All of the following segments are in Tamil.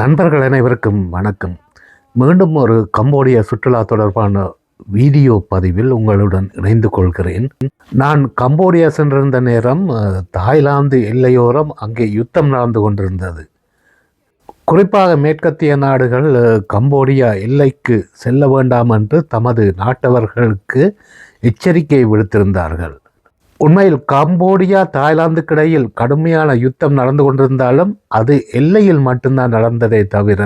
நண்பர்கள் அனைவருக்கும் வணக்கம். மீண்டும் ஒரு கம்போடிய சுற்றுலா தொடர்பான வீடியோ பதிவில் உங்களுடன் இணைந்து கொள்கிறேன். நான் கம்போடியா சென்றிருந்த நேரம் தாய்லாந்து எல்லையோரம் அங்கே யுத்தம் நடந்து கொண்டிருந்தது. குறிப்பாக மேற்கத்திய நாடுகள் கம்போடியா எல்லைக்கு செல்ல வேண்டாம் என்று தமது நாட்டவர்களுக்கு எச்சரிக்கை விடுத்திருந்தார்கள். உண்மையில் கம்போடியா தாய்லாந்துக்கிடையில் கடுமையான யுத்தம் நடந்து கொண்டிருந்தாலும் அது எல்லையில் மட்டும்தான் நடந்ததே தவிர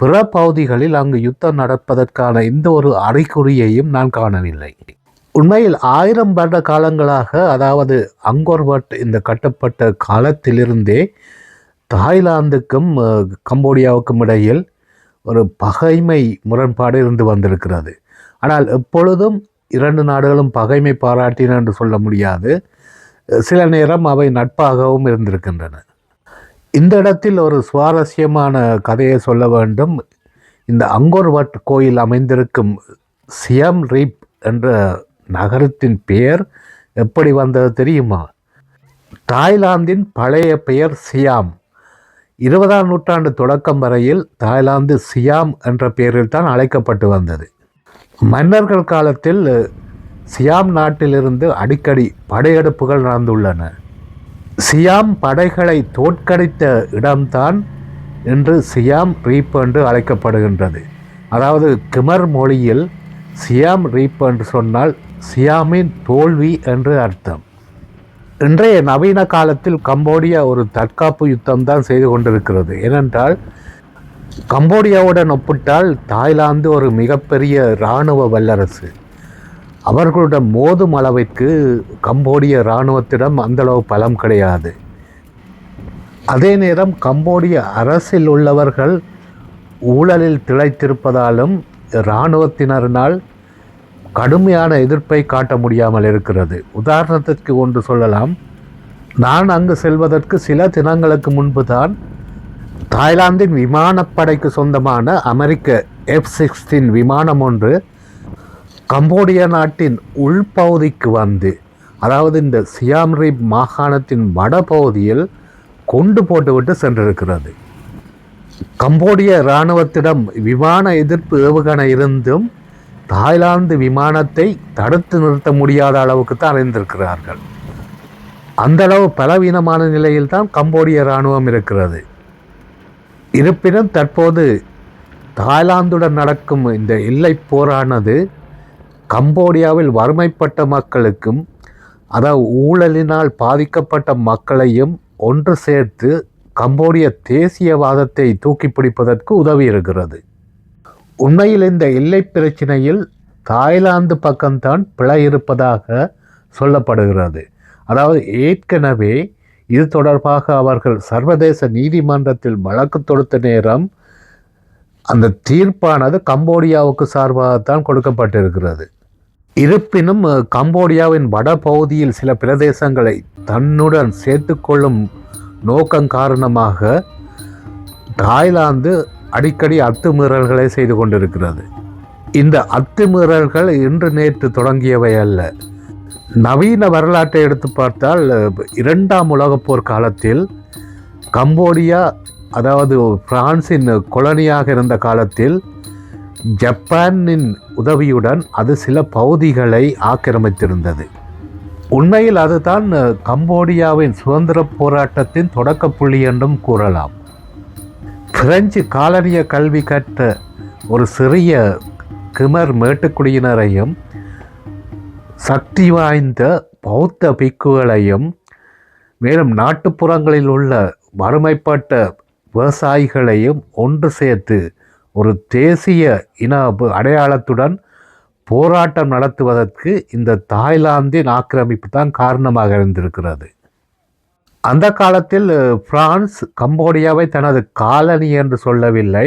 பிற பகுதிகளில் அங்கு யுத்தம் நடப்பதற்கான எந்த ஒரு அறிகுறியையும் நான் காணவில்லை. உண்மையில் ஆயிரம் வருட காலங்களாக அதாவது அங்கோர்வட் இந்த கட்டப்பட்ட காலத்திலிருந்தே தாய்லாந்துக்கும் கம்போடியாவுக்கும் இடையில் ஒரு பகைமை முரண்பாடு இருந்து வந்திருக்கிறது. ஆனால் எப்பொழுதும் இரண்டு நாடுகளும் பகைமை பாராட்டின என்று சொல்ல முடியாது. சில நேரம் அவை நட்பாகவும் இருந்திருக்கின்றன. இந்த இடத்தில் ஒரு சுவாரஸ்யமான கதையை சொல்ல வேண்டும். இந்த அங்கோர்வட் கோயில் அமைந்திருக்கும் சியம் ரீப் என்ற நகரத்தின் பெயர் எப்படி வந்தது தெரியுமா? தாய்லாந்தின் பழைய பெயர் சியாம். இருபதாம் நூற்றாண்டு தொடக்கம் வரையில் தாய்லாந்து சியாம் என்ற பெயரில் தான் அழைக்கப்பட்டு வந்தது. மன்னர்கள் காலத்தில் சியாம் நாட்டிலிருந்து அடிக்கடி படையெடுப்புகள் நடந்துள்ளன. சியாம் படைகளை தோற்கடித்த இடம்தான் இன்று சியாம் ரீப் என்று அழைக்கப்படுகின்றது. அதாவது கிமர் மொழியில் சியாம் ரீப் என்று சொன்னால் சியாமின் தோல்வி என்று அர்த்தம். இன்றைய நவீன காலத்தில் கம்போடியா ஒரு தற்காப்பு யுத்தம் தான் செய்து கொண்டிருக்கிறது. ஏனென்றால் கம்போடியாவுடன் ஒப்பிட்டால் தாய்லாந்து ஒரு மிகப்பெரிய இராணுவ வல்லரசு. அவர்களுடைய மோதும் அளவிற்கு கம்போடிய இராணுவத்திடம் அந்தளவு பலம் கிடையாது. அதே நேரம் கம்போடிய அரசில் உள்ளவர்கள் ஊழலில் திளைத்திருப்பதாலும் இராணுவத்தினரினால் கடுமையான எதிர்ப்பை காட்ட முடியாமல் இருக்கிறது. உதாரணத்திற்கு ஒன்று சொல்லலாம். நான் அங்கு செல்வதற்கு சில தினங்களுக்கு முன்பு தான் தாய்லாந்தின் விமானப்படைக்கு சொந்தமான அமெரிக்க எஃப் சிக்ஸ்டீன் விமானம் ஒன்று கம்போடியா நாட்டின் உள்பகுதிக்கு வந்து அதாவது இந்த சியாம் ரீப் மாகாணத்தின் வடபகுதியில் கொண்டு போட்டுவிட்டு சென்றிருக்கிறது. கம்போடிய இராணுவத்திடம் விமான எதிர்ப்பு ஏவுகணை இருந்தும் தாய்லாந்து விமானத்தை தடுத்து நிறுத்த முடியாத அளவுக்கு தான் அறிந்திருக்கிறார்கள். அந்த அளவு பலவீனமான நிலையில் தான் கம்போடிய இராணுவம் இருக்கிறது. இருப்பினும் தற்போது தாய்லாந்துடன் நடக்கும் இந்த எல்லை போரானது கம்போடியாவில் வறுமைப்பட்ட மக்களுக்கும் அதாவது ஊழலினால் பாதிக்கப்பட்ட மக்களையும் ஒன்று சேர்த்து கம்போடிய தேசியவாதத்தை தூக்கி பிடிப்பதற்கு உதவி இருக்கிறது. உண்மையில் இந்த எல்லை பிரச்சினையில் தாய்லாந்து பக்கம்தான் பிழை இருப்பதாக சொல்லப்படுகிறது. அதாவது ஏற்கனவே இது தொடர்பாக அவர்கள் சர்வதேச நீதிமன்றத்தில் வழக்கு தொடுத்த நேரம் அந்த தீர்ப்பானது கம்போடியாவுக்கு சார்பாகத்தான் கொடுக்கப்பட்டிருக்கிறது. இருப்பினும் கம்போடியாவின் வட பகுதியில் சில பிரதேசங்களை தன்னுடன் சேர்த்துக்கொள்ளும் நோக்கம் காரணமாக தாய்லாந்து அடிக்கடி அத்துமீறல்களை செய்து கொண்டிருக்கிறது. இந்த அத்துமீறல்கள் இன்று நேற்று தொடங்கியவை அல்ல. நவீன வரலாற்றை எடுத்து பார்த்தால் இரண்டாம் உலகப் போர் காலத்தில் கம்போடியா அதாவது பிரான்சின் கொலனியாக இருந்த காலத்தில் ஜப்பானின் உதவியுடன் அது சில பகுதிகளை ஆக்கிரமித்திருந்தது. உண்மையில் அதுதான் கம்போடியாவின் சுதந்திர போராட்டத்தின் தொடக்க புள்ளி என்றும் கூறலாம். பிரெஞ்சு காலனிய கல்வி கற்ற ஒரு சிறிய கிமர் மேட்டுக்குடியினரையும் சக்தி வாய்ந்த பௌத்த பிக்குகளையும் மேலும் நாட்டுப்புறங்களில் உள்ள வறுமைப்பட்ட விவசாயிகளையும் ஒன்று சேர்த்து ஒரு தேசிய இன அடையாளத்துடன் போராட்டம் நடத்துவதற்கு இந்த தாய்லாந்தின் ஆக்கிரமிப்பு தான் காரணமாக இருந்திருக்கிறது. அந்த காலத்தில் பிரான்ஸ் கம்போடியாவை தனது காலனி என்று சொல்லவில்லை.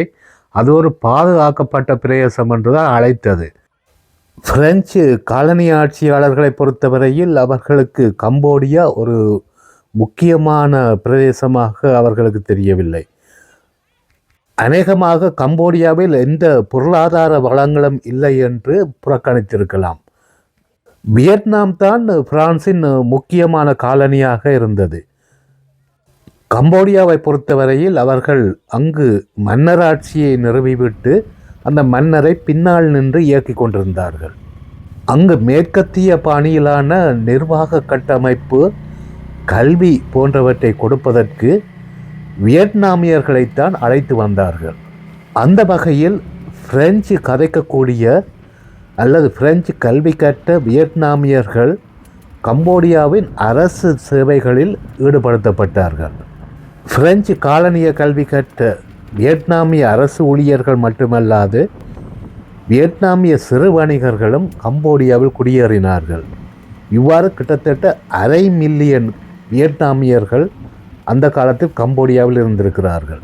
அது ஒரு பாதுகாக்கப்பட்ட பிரதேசம் என்று தான் அழைத்தது. பிரெஞ்சு காலனி ஆட்சியாளர்களை பொறுத்தவரையில் அவர்களுக்கு கம்போடியா ஒரு முக்கியமான பிரதேசமாக அவர்களுக்கு தெரியவில்லை. அநேகமாக கம்போடியாவில் எந்த பொருளாதார வளங்களும் இல்லை என்று புறக்கணித்திருக்கலாம். வியட்நாம் தான் பிரான்சின் முக்கியமான காலனியாக இருந்தது. கம்போடியாவை பொறுத்தவரையில் அவர்கள் அங்கு மன்னராட்சியை நிறுவிவிட்டு அந்த மன்னரை பின்னால் நின்று இயக்கிக் கொண்டிருந்தார்கள். அங்கு மேற்கத்திய பாணியிலான நிர்வாக கட்டமைப்பு கல்வி போன்றவற்றை கொடுப்பதற்கு வியட்நாமியர்களைத்தான் அழைத்து வந்தார்கள். அந்த வகையில் பிரெஞ்சு கதைக்கக்கூடிய அல்லது பிரெஞ்சு கல்வி கற்ற வியட்நாமியர்கள் கம்போடியாவின் அரசு சேவைகளில் ஈடுபடுத்தப்பட்டார்கள். பிரெஞ்சு காலனிய கல்வி கற்ற வியட்நாமிய அரசு ஊழியர்கள் மட்டுமல்லாது வியட்நாமிய சிறு வணிகர்களும் கம்போடியாவில் குடியேறினார்கள். இவ்வாறு கிட்டத்தட்ட அரை மில்லியன் வியட்நாமியர்கள் அந்த காலத்தில் கம்போடியாவில் இருந்திருக்கிறார்கள்.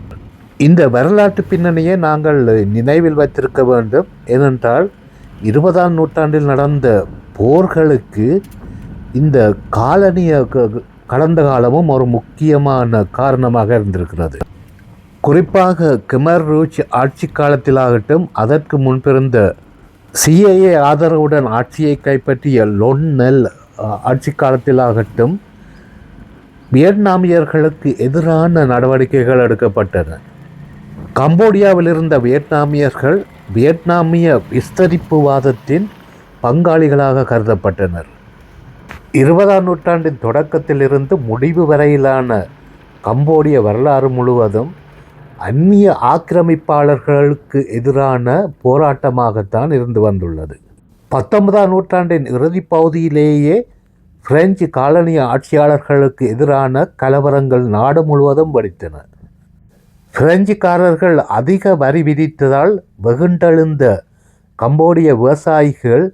இந்த வரலாற்று பின்னணியை நாங்கள் நினைவில் வைத்திருக்க வேண்டும். ஏனென்றால் இருபதாம் நூற்றாண்டில் நடந்த போர்களுக்கு இந்த காலனிய க- கடந்த காலமும் ஒரு முக்கியமான காரணமாக இருந்திருக்கிறது. குறிப்பாக கிமர் ரூச் ஆட்சி காலத்திலாகட்டும் அதற்கு முன்பிருந்த சிஏஏ ஆதரவுடன் ஆட்சியை கைப்பற்றிய லொன்னெல் ஆட்சி காலத்திலாகட்டும் வியட்நாமியர்களுக்கு எதிரான நடவடிக்கைகள் எடுக்கப்பட்டன. கம்போடியாவில் இருந்த வியட்நாமியர்கள் வியட்நாமிய விஸ்தரிப்புவாதத்தின் பங்காளிகளாக கருதப்பட்டனர். இருபதாம் நூற்றாண்டின் தொடக்கத்திலிருந்து முடிவு வரையிலான கம்போடிய வரலாறு முழுவதும் அந்நிய ஆக்கிரமிப்பாளர்களுக்கு எதிரான போராட்டமாகத்தான் இருந்து வந்துள்ளது. பத்தொன்பதாம் நூற்றாண்டின் இறுதிப் பகுதியிலேயே பிரெஞ்சு காலனிய ஆட்சியாளர்களுக்கு எதிரான கலவரங்கள் நாடு முழுவதும் வெடித்தன. பிரெஞ்சுக்காரர்கள் அதிக வரி விதித்ததால் வெகுண்டெழுந்த கம்போடிய விவசாயிகள்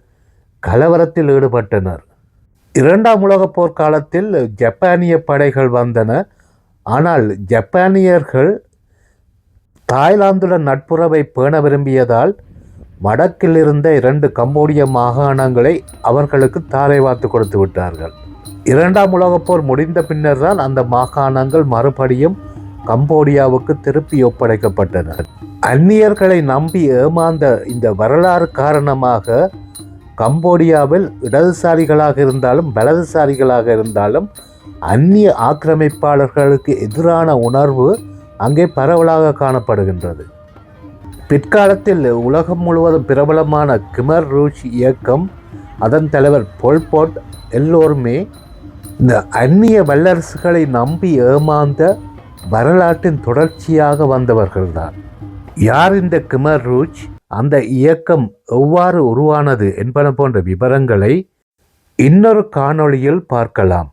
கலவரத்தில் ஈடுபட்டனர். இரண்டாம் உலகப் போர் காலத்தில் ஜப்பானிய படைகள் வந்தன. ஆனால் ஜப்பானியர்கள் தாய்லாந்துடன் நட்புறவை பேண விரும்பியதால் வடக்கில் இருந்த இரண்டு கம்போடிய மாகாணங்களை அவர்களுக்கு தாரை வார்த்து கொடுத்து விட்டார்கள். இரண்டாம் உலகப் போர் முடிந்த பின்னர் தான் அந்த மாகாணங்கள் மறுபடியும் கம்போடியாவுக்கு திருப்பி ஒப்படைக்கப்பட்டன. அந்நியர்களை நம்பி ஏமாந்த இந்த வரலாறு காரணமாக கம்போடியாவில் இடதுசாரிகளாக இருந்தாலும் வலதுசாரிகளாக இருந்தாலும் அந்நிய ஆக்கிரமிப்பாளர்களுக்கு எதிரான உணர்வு அங்கே பரவலாக காணப்படுகின்றது. பிற்காலத்தில் உலகம் முழுவதும் பிரபலமான கிமர் ரூச் இயக்கம் அதன் தலைவர் பொல்போட் எல்லோருமே இந்த அந்நிய வல்லரசுகளை நம்பி ஏமாந்த வரலாற்றின் தொடர்ச்சியாக வந்தவர்கள்தான். யார் இந்த கிமர் ரூச் அந்த இயக்கம் எவ்வாறு உருவானது என்பன போன்ற விவரங்களை இன்னொரு காணொளியில் பார்க்கலாம்.